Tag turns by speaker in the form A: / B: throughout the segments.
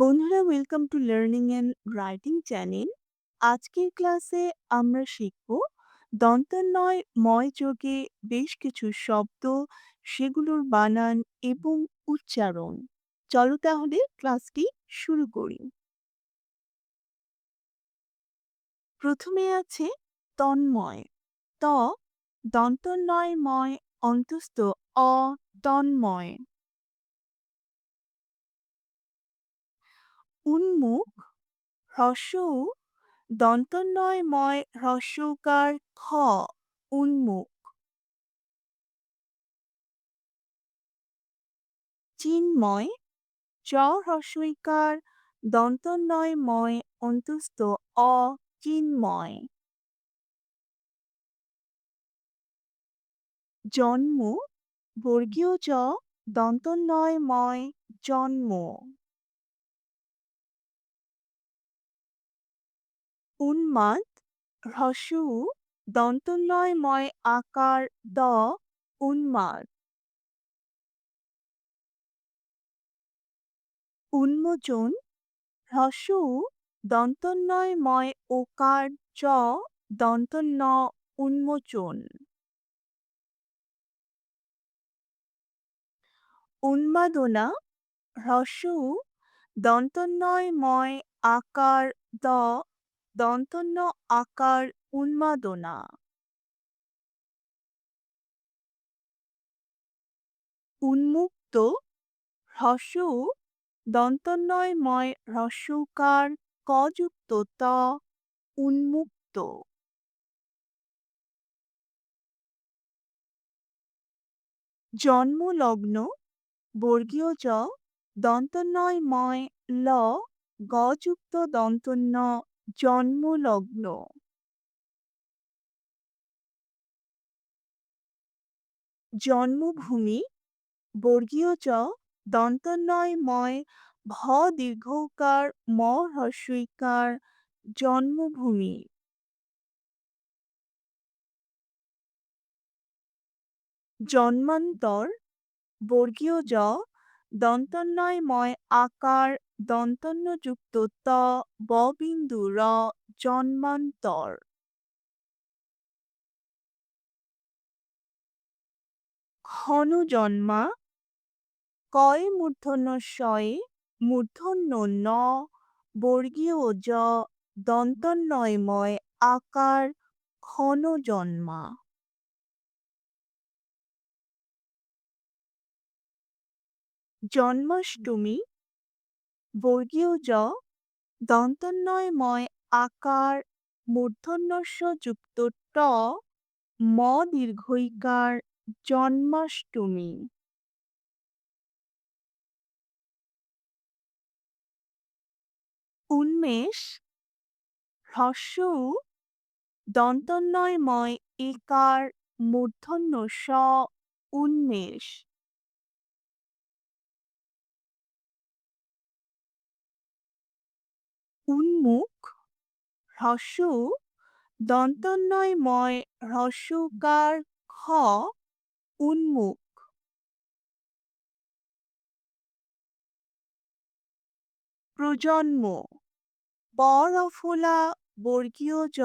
A: বন্ধুরা welcome to learning and writing channel আজকের ক্লাসে আমরা শিখব দন্তন্বয় ময় যোগে বেশ কিছু শব্দ, সেগুলোর বানান এবং উচ্চারণ। চলো তাহলে ক্লাসটি শুরু করি। প্রথমে আছে তন্ময়। ত, দন্তন্বয় ময়, অন্তস্থ, অ, তন্ময়। উন্মুখ হ্রস্ব উ দন্তন্বয় ময় হ্রস্বকার খ, উন্মুখ। চিন্ময় চ হ্রস্বইকার দন্তন্বয় ময় অন্তস্থ অ চিন্ময়। জন্ম, বর্গীয় জ দন্তন্বয় ময় জন্ম। উন্মাদ হ্রস্ব উ দন্তন্বয় আকার দ উন্মাদ উন্মোচন, হ্রস্ব উ দন্তন্বয় ময় ওকার চ দন্তন্য উন্মোচন। উন্মাদনা, হ্রস্ব উ দন্তন্বয় আকার দ দন্তন্য আকার উন্মাদনা। উন্মুক্ত হ্রস্ব উ দন্তন্বয় হ্রস্বকার কযুক্ত ত উন্মুক্ত। জন্মলগ্ন বর্গীয় জ দন্তন্বয় ময় ল গযুক্ত দন্তন্য জন্মলগ্ন। জন্মভূমি বর্গীয় চ দন্তন্বয় ময় ভ দীর্ঘকার ম হ্রস্বইকার জন্মভূমি। জন্মান্তর বর্গীয় জ দন্তন্বয় ময় আকার দন্তন্যযুক্ত ত ববিন্দু র জন্মান্তর। ক্ষণ জন্মা কয় মূর্ধন্য শয়ে মূর্ধন্য ন বর্গীয় জ দন্তন্বয়ময় আকার ক্ষণ জন্মা জন্মাষ্টমী, বর্গীয় জ, দন্তন্বয়ময় আকার, মূর্ধন্যস্য যুক্ত ট, ম দীর্ঘইকার জন্মাষ্টমী। উন্মেষ, হ্রস্ব উ দন্তন্বয়ময় একার মূর্ধন্য স উন্মেষ। উন্মুখ হ্রস্ব উ দন্তন্বয়ময় হ্রস্বকার খ উন্মুখ। প্রজন্ম পরফলা বর্গীয় জ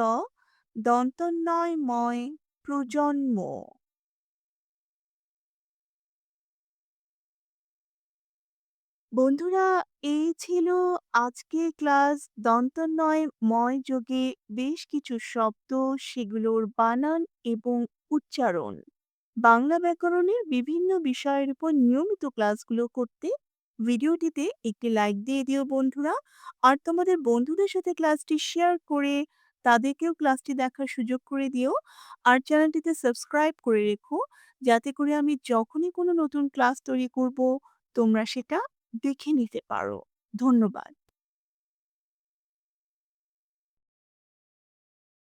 A: দন্তন্বয়ময় প্রজন্ম। বন্ধুরা, এই ছিল আজকে ক্লাস দন্তন্বয় ময় যোগে বেশ কিছু শব্দ, সেগুলোর বানান এবং উচ্চারণ। বাংলা ব্যাকরণের বিভিন্ন বিষয়ের উপর নিয়মিত ক্লাসগুলো করতে ভিডিওটিতে একটি লাইক দিয়ে দিও বন্ধুরা। আর তোমাদের বন্ধুদের সাথে ক্লাসটি শেয়ার করে তাদেরকেও ক্লাসটি দেখার সুযোগ করে দিও। আর চ্যানেলটিতে সাবস্ক্রাইব করে রেখো। যাতে করে আমি যখনই কোনো নতুন ক্লাস তৈরি করব, তোমরা সেটা দেখে নিতে পারো। ধন্যবাদ।